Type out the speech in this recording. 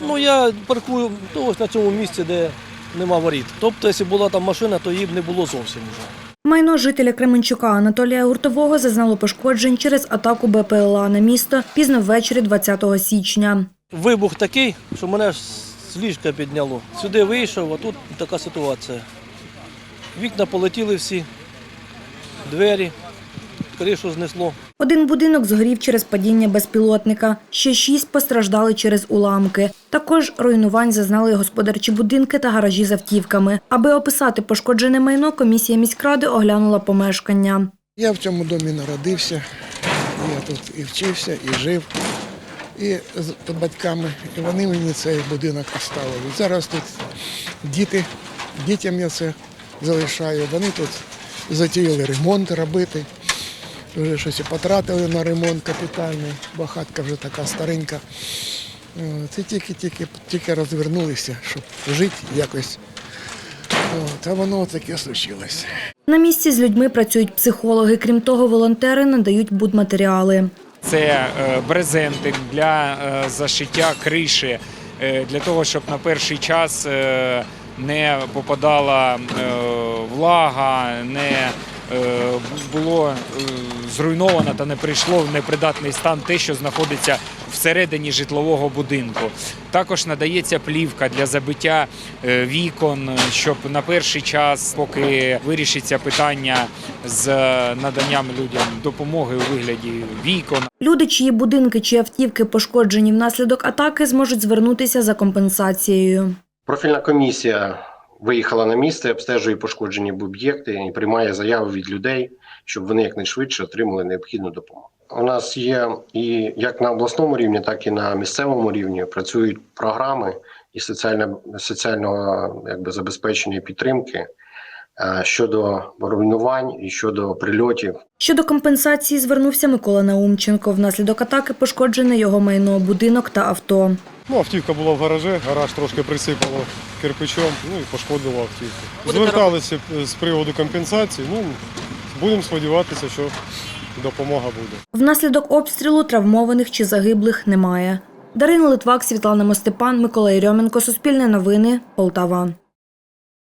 Ну я паркую ось на цьому місці, де нема воріт. Тобто, якщо була там машина, то її б не було зовсім вже. Майно жителя Кременчука Анатолія Гуртового зазнало пошкоджень через атаку БПЛА на місто пізно ввечері 20 січня. Вибух такий, що мене з ліжка підняло. Сюди вийшов, а тут така ситуація. Вікна полетіли всі, двері, кришу знесло. Один будинок згорів через падіння безпілотника. Ще шість постраждали через уламки. Також руйнувань зазнали господарчі будинки та гаражі з автівками. Аби описати пошкоджене майно, комісія міськради оглянула помешкання. Я в цьому домі народився, я тут і вчився, і жив, і з батьками. І вони мені цей будинок оставили. Зараз тут діти, дітям я це залишаю. Вони тут затіяли ремонт робити. Вже щось і потратили на ремонт капітальний, бо хатка вже така старенька. Це тільки, тільки, тільки розвернулися, щоб жити якось. От, а воно таке случилось. На місці з людьми працюють психологи. Крім того, волонтери надають будматеріали. Це е, брезенти для е, зашиття криші, е, для того, щоб на перший час е, не попадала е, влага, не е, було е, зруйновано та не прийшло в непридатний стан те, що знаходиться всередині житлового будинку. Також надається плівка для забиття е, вікон, щоб на перший час, поки вирішиться питання з наданням людям допомоги у вигляді вікон, Люди, чиї будинки чи автівки пошкоджені внаслідок атаки, зможуть звернутися за компенсацією. Профільна комісія виїхала на місце, обстежує пошкоджені об'єкти і приймає заяви від людей, щоб вони якнайшвидше отримали необхідну допомогу. У нас є і як на обласному рівні, так і на місцевому рівні працюють програми і соціально, соціального якби, забезпечення і підтримки е, щодо руйнувань і щодо прильотів Щодо компенсації звернувся Микола Наумченко. Внаслідок атаки пошкоджене його майно, будинок та авто. Ну, автівка була в гаражі, гараж трошки присипало кирпичом, ну і пошкодило автівку. Зверталися з приводу компенсації. Ну, будемо сподіватися, що допомога буде. Внаслідок обстрілу травмованих чи загиблих немає. Дарина Литвак, Світлана Мостепан, Микола Рьоменко, Суспільне новини, Полтава.